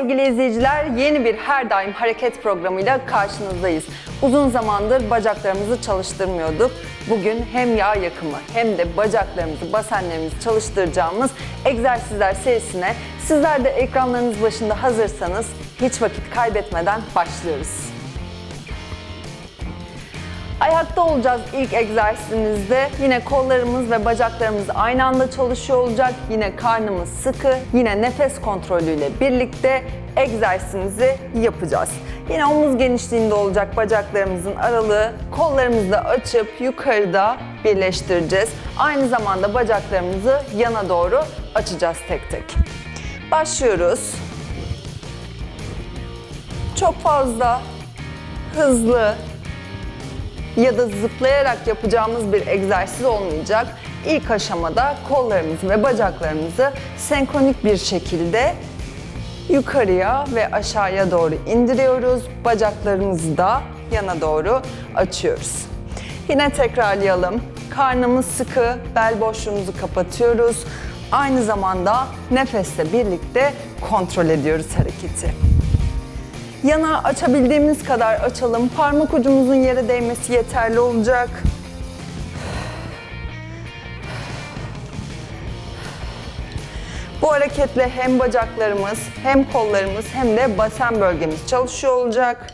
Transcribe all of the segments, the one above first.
Sevgili izleyiciler. Yeni bir Her Daim Hareket programıyla karşınızdayız. Uzun zamandır bacaklarımızı çalıştırmıyorduk. Bugün hem yağ yakımı hem de bacaklarımızı, basenlerimizi çalıştıracağımız egzersizler serisine sizler de ekranlarınız başında hazırsanız hiç vakit kaybetmeden başlıyoruz. Ayakta olacağız ilk egzersizimizde. Yine kollarımız ve bacaklarımız aynı anda çalışıyor olacak. Yine karnımız sıkı. Yine nefes kontrolüyle birlikte egzersizimizi yapacağız. Yine omuz genişliğinde olacak bacaklarımızın aralığı. Kollarımızı da açıp yukarıda birleştireceğiz. Aynı zamanda bacaklarımızı yana doğru açacağız tek tek. Başlıyoruz. Çok fazla hızlı, ya da zıplayarak yapacağımız bir egzersiz olmayacak. İlk aşamada kollarımızı ve bacaklarımızı senkronik bir şekilde yukarıya ve aşağıya doğru indiriyoruz. Bacaklarımızı da yana doğru açıyoruz. Yine tekrarlayalım. Karnımız sıkı, bel boşluğumuzu kapatıyoruz. Aynı zamanda nefesle birlikte kontrol ediyoruz hareketi. Yana açabildiğimiz kadar açalım. Parmak ucumuzun yere değmesi yeterli olacak. Bu hareketle hem bacaklarımız, hem kollarımız, hem de basen bölgemiz çalışıyor olacak.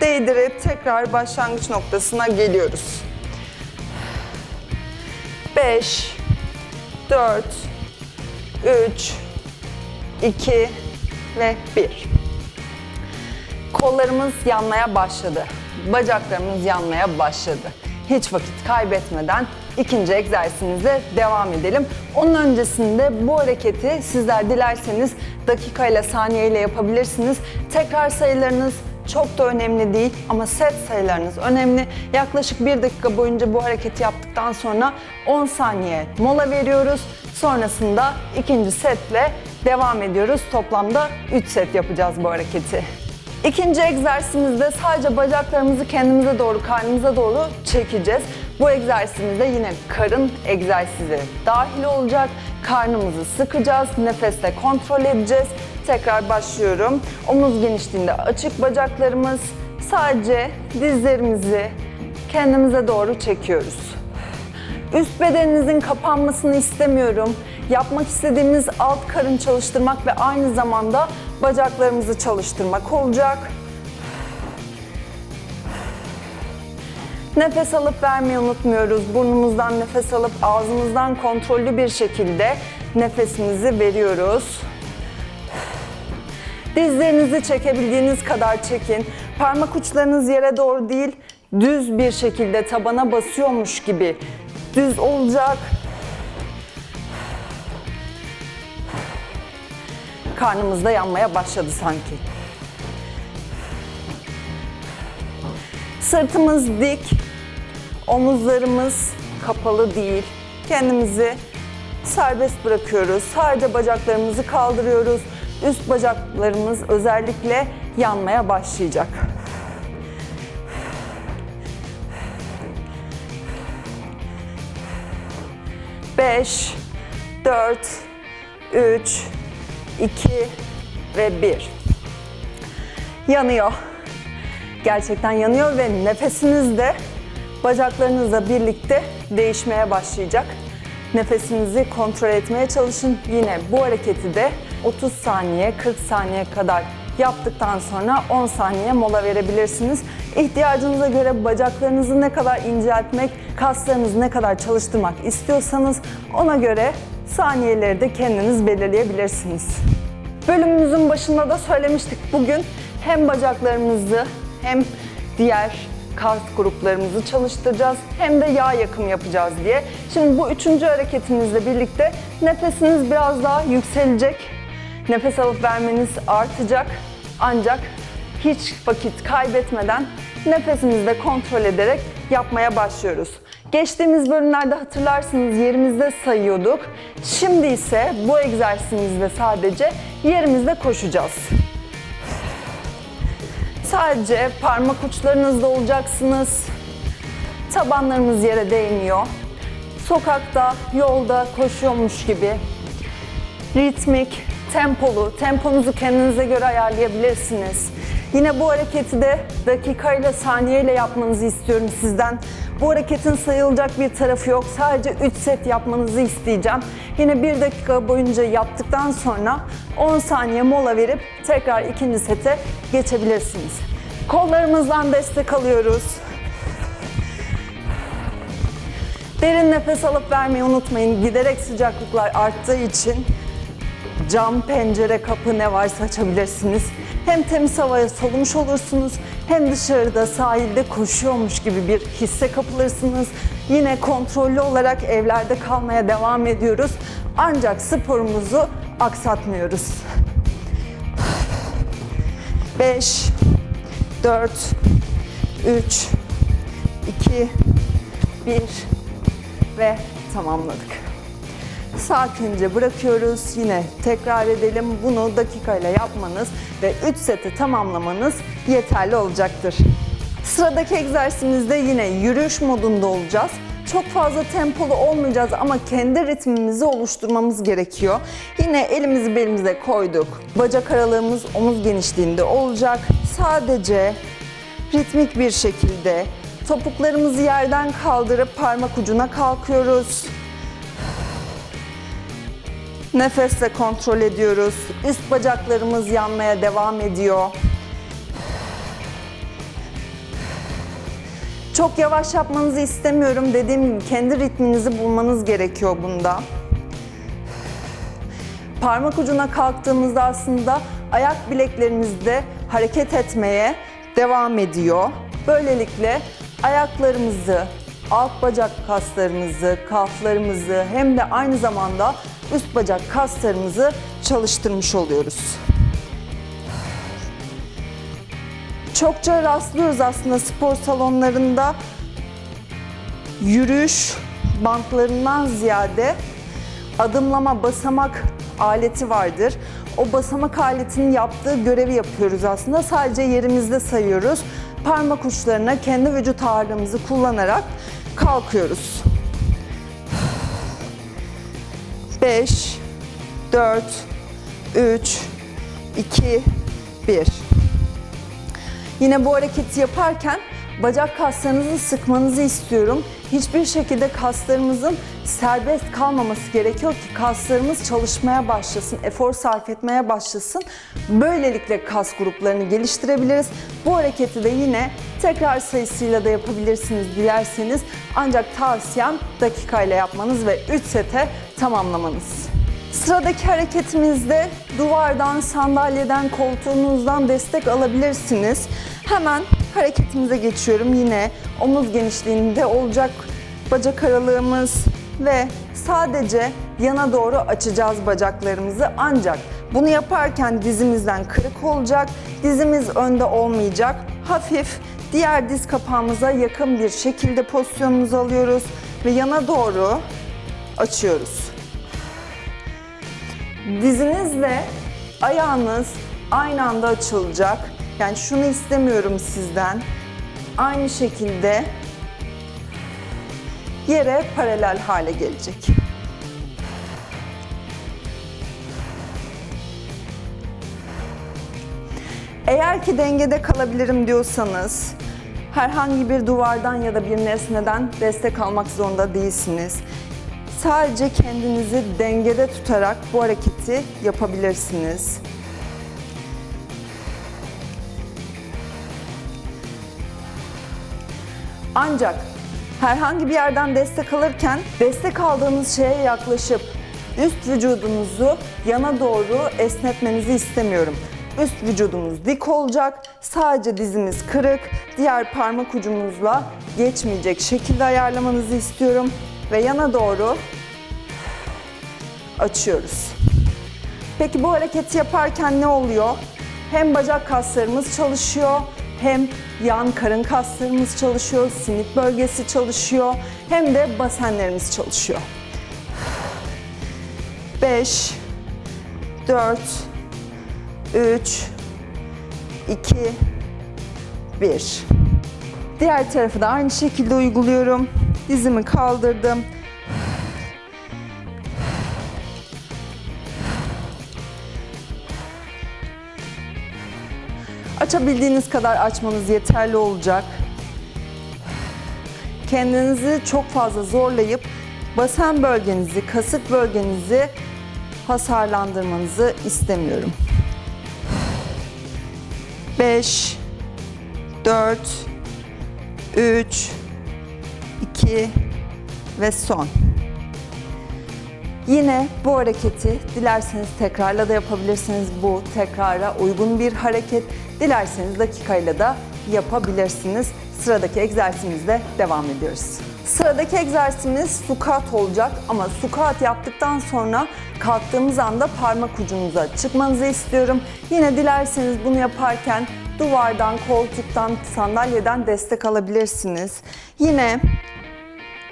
Değdirip tekrar başlangıç noktasına geliyoruz. 5 4 3 2 ve 1. Kollarımız yanmaya başladı. Bacaklarımız yanmaya başladı. Hiç vakit kaybetmeden ikinci egzersizimize devam edelim. Onun öncesinde bu hareketi sizler dilerseniz dakikayla saniyeyle yapabilirsiniz. Tekrar sayılarınız çok da önemli değil ama set sayılarınız önemli. Yaklaşık bir dakika boyunca bu hareketi yaptıktan sonra 10 saniye mola veriyoruz. Sonrasında ikinci setle devam ediyoruz. Toplamda 3 set yapacağız bu hareketi. İkinci egzersizimizde sadece bacaklarımızı kendimize doğru, karnımıza doğru çekeceğiz. Bu egzersizimizde yine karın egzersizi dahil olacak. Karnımızı sıkacağız, nefesle kontrol edeceğiz. Tekrar başlıyorum. Omuz genişliğinde açık bacaklarımız. Sadece dizlerimizi kendimize doğru çekiyoruz. Üst bedeninizin kapanmasını istemiyorum. Yapmak istediğimiz alt karın çalıştırmak ve aynı zamanda bacaklarımızı çalıştırmak olacak. Nefes alıp vermeyi unutmuyoruz. Burnumuzdan nefes alıp ağzımızdan kontrollü bir şekilde nefesimizi veriyoruz. Dizlerinizi çekebildiğiniz kadar çekin. Parmak uçlarınız yere doğru değil, düz bir şekilde tabana basıyormuş gibi düz olacak. Karnımızda yanmaya başladı sanki. Sırtımız dik, omuzlarımız kapalı değil. Kendimizi serbest bırakıyoruz. Sadece bacaklarımızı kaldırıyoruz. Üst bacaklarımız özellikle yanmaya başlayacak. Beş, dört, üç, iki ve bir. Yanıyor. Gerçekten yanıyor ve nefesiniz de bacaklarınızla birlikte değişmeye başlayacak. Nefesinizi kontrol etmeye çalışın. Yine bu hareketi de 30 saniye, 40 saniye kadar yaptıktan sonra 10 saniye mola verebilirsiniz. İhtiyacınıza göre bacaklarınızı ne kadar inceltmek, kaslarınızı ne kadar çalıştırmak istiyorsanız ona göre saniyeleri de kendiniz belirleyebilirsiniz. Bölümümüzün başında da söylemiştik. Bugün hem bacaklarımızı hem diğer kas gruplarımızı çalıştıracağız hem de yağ yakımı yapacağız diye. Şimdi bu üçüncü hareketimizle birlikte nefesiniz biraz daha yükselecek. Nefes alıp vermeniz artacak. Ancak hiç vakit kaybetmeden nefesimizi de kontrol ederek yapmaya başlıyoruz. Geçtiğimiz bölümlerde hatırlarsınız yerimizde sayıyorduk. Şimdi ise bu egzersizimizde sadece yerimizde koşacağız. Sadece parmak uçlarınızda olacaksınız. Tabanlarımız yere değmiyor. Sokakta, yolda koşuyormuş gibi ritmik tempolu, temponuzu kendinize göre ayarlayabilirsiniz. Yine bu hareketi de dakikayla, saniyeyle yapmanızı istiyorum sizden. Bu hareketin sayılacak bir tarafı yok. Sadece 3 set yapmanızı isteyeceğim. Yine 1 dakika boyunca yaptıktan sonra 10 saniye mola verip tekrar ikinci sete geçebilirsiniz. Kollarımızdan destek alıyoruz. Derin nefes alıp vermeyi unutmayın. Giderek sıcaklıklar arttığı için cam, pencere, kapı ne varsa açabilirsiniz. Hem temiz havaya solumuş olursunuz hem dışarıda sahilde koşuyormuş gibi bir hisse kapılırsınız. Yine kontrollü olarak evlerde kalmaya devam ediyoruz. Ancak sporumuzu aksatmıyoruz. 5 4 3 2 1 ve tamamladık. Sakince bırakıyoruz. Yine tekrar edelim. Bunu dakikayla yapmanız ve 3 seti tamamlamanız yeterli olacaktır. Sıradaki egzersizimizde yine yürüyüş modunda olacağız. Çok fazla tempolu olmayacağız ama kendi ritmimizi oluşturmamız gerekiyor. Yine elimizi belimize koyduk. Bacak aralığımız omuz genişliğinde olacak. Sadece ritmik bir şekilde topuklarımızı yerden kaldırıp parmak ucuna kalkıyoruz. Nefesle kontrol ediyoruz. Üst bacaklarımız yanmaya devam ediyor. Çok yavaş yapmanızı istemiyorum. Dediğim gibi kendi ritminizi bulmanız gerekiyor bunda. Parmak ucuna kalktığımızda aslında ayak bileklerimizde hareket etmeye devam ediyor. Böylelikle ayaklarımızı, alt bacak kaslarımızı, kalflarımızı hem de aynı zamanda üst bacak kaslarımızı çalıştırmış oluyoruz. Çokça rastlıyoruz aslında spor salonlarında yürüyüş bantlarından ziyade adımlama basamak aleti vardır. O basamak aletinin yaptığı görevi yapıyoruz aslında. Sadece yerimizde sayıyoruz. Parmak uçlarına kendi vücut ağırlığımızı kullanarak kalkıyoruz. 5 4 3 2 1 Yine bu hareketi yaparken bacak kaslarınızı sıkmanızı istiyorum. Hiçbir şekilde kaslarımızın serbest kalmaması gerekiyor ki kaslarımız çalışmaya başlasın, efor sarf etmeye başlasın. Böylelikle kas gruplarını geliştirebiliriz. Bu hareketi de yine tekrar sayısıyla da yapabilirsiniz dilerseniz. Ancak tavsiyem dakikayla yapmanız ve 3 sete tamamlamanız. Sıradaki hareketimizde duvardan, sandalyeden, koltuğunuzdan destek alabilirsiniz. Hemen hareketimize geçiyorum. Yine omuz genişliğinde olacak bacak aralığımız ve sadece yana doğru açacağız bacaklarımızı. Ancak bunu yaparken dizimizden kırık olacak. Dizimiz önde olmayacak. Hafif diğer diz kapağımıza yakın bir şekilde pozisyonumuzu alıyoruz ve yana doğru açıyoruz. Dizinizle ayağınız aynı anda açılacak. Yani şunu istemiyorum sizden. Aynı şekilde yere paralel hale gelecek. Eğer ki dengede kalabilirim diyorsanız herhangi bir duvardan ya da bir nesneden destek almak zorunda değilsiniz. Sadece kendinizi dengede tutarak bu hareketi yapabilirsiniz. Ancak herhangi bir yerden destek alırken destek aldığınız şeye yaklaşıp üst vücudunuzu yana doğru esnetmenizi istemiyorum. Üst vücudumuz dik olacak, sadece dizimiz kırık, diğer parmak ucumuzla geçmeyecek şekilde ayarlamanızı istiyorum ve yana doğru açıyoruz. Peki bu hareketi yaparken ne oluyor? Hem bacak kaslarımız çalışıyor, hem yan karın kaslarımız çalışıyor, simit bölgesi çalışıyor, hem de basenlerimiz çalışıyor. 5 4 3 2 1 Diğer tarafı da aynı şekilde uyguluyorum. Dizimi kaldırdım. Açabildiğiniz kadar açmanız yeterli olacak. Kendinizi çok fazla zorlayıp basen bölgenizi, kasık bölgenizi hasarlandırmanızı istemiyorum. 5 4 3 2 ve son. Yine bu hareketi dilerseniz tekrarla da yapabilirsiniz. Bu tekrara uygun bir hareket. Dilerseniz dakikayla da yapabilirsiniz. Sıradaki egzersizimizle devam ediyoruz. Sıradaki egzersizimiz squat olacak ama squat yaptıktan sonra kalktığımız anda parmak ucunuza çıkmanızı istiyorum. Yine dilerseniz bunu yaparken duvardan, koltuktan, sandalyeden destek alabilirsiniz. Yine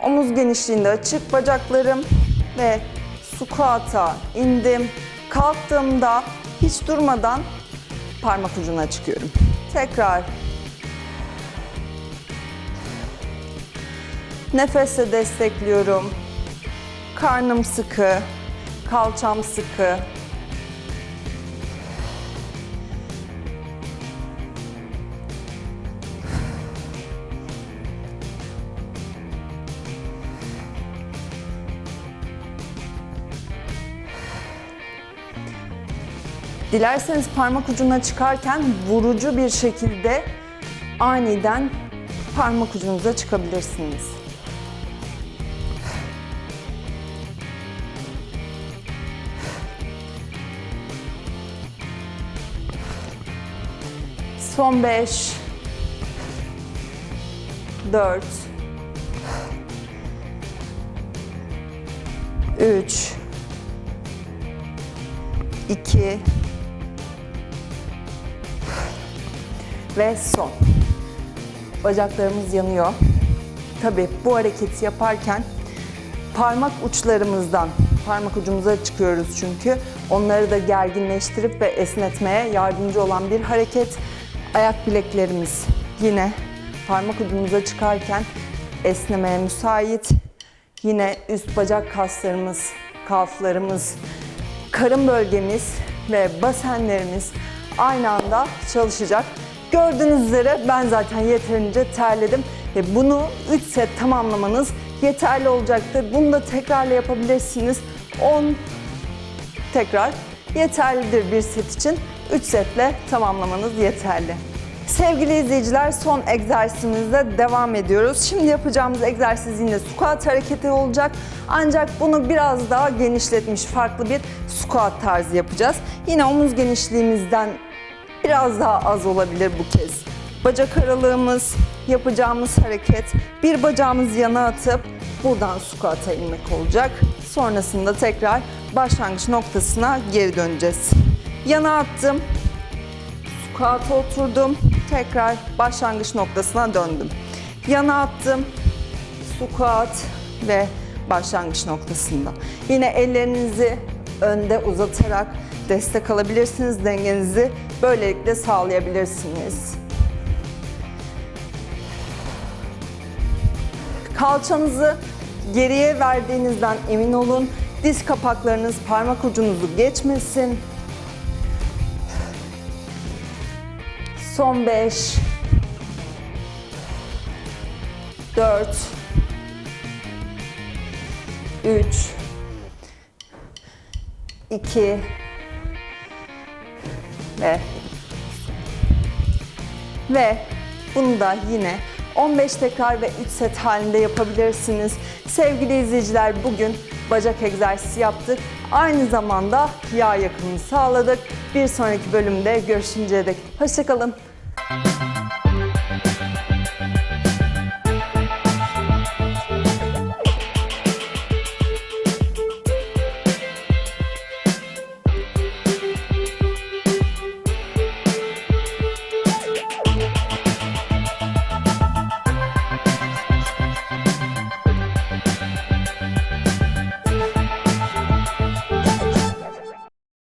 omuz genişliğinde açık bacaklarım ve squat'a indim. Kalktığımda hiç durmadan parmak ucuna çıkıyorum. Tekrar Nefesle destekliyorum. Karnım sıkı, kalçam sıkı. Dilerseniz parmak ucuna çıkarken vurucu bir şekilde aniden parmak ucunuza çıkabilirsiniz. Son 5 4 3 2 ve son. Bacaklarımız yanıyor. Tabii bu hareketi yaparken parmak uçlarımızdan parmak ucumuza çıkıyoruz çünkü. Onları da gerginleştirip ve esnetmeye yardımcı olan bir hareket. Ayak bileklerimiz yine parmak ucumuza çıkarken esnemeye müsait. Yine üst bacak kaslarımız, kalflarımız, karın bölgemiz ve basenlerimiz aynı anda çalışacak. Gördüğünüz üzere ben zaten yeterince terledim ve bunu 3 set tamamlamanız yeterli olacaktır. Bunu da tekrarla yapabilirsiniz. 10 tekrar yeterlidir bir set için. 3 setle tamamlamanız yeterli. Sevgili izleyiciler son egzersizimizde devam ediyoruz. Şimdi yapacağımız egzersiz yine squat hareketi olacak. Ancak bunu biraz daha genişletmiş farklı bir squat tarzı yapacağız. Yine omuz genişliğimizden biraz daha az olabilir bu kez. Bacak aralığımız, yapacağımız hareket bir bacağımız yana atıp buradan squat'a inmek olacak. Sonrasında tekrar başlangıç noktasına geri döneceğiz. Yana attım, squat'a oturdum, tekrar başlangıç noktasına döndüm. Yana attım, squat ve başlangıç noktasında. Yine ellerinizi önde uzatarak destek alabilirsiniz. Dengenizi böylelikle sağlayabilirsiniz. Kalçanızı geriye verdiğinizden emin olun. Diz kapaklarınız parmak ucunuzu geçmesin. Son 5 4 3 2 ve ve bunu da yine 15 tekrar ve 3 set halinde yapabilirsiniz. Sevgili izleyiciler bugün bacak egzersizi yaptık. Aynı zamanda yağ yakımını sağladık. Bir sonraki bölümde görüşünceye dek hoşçakalın.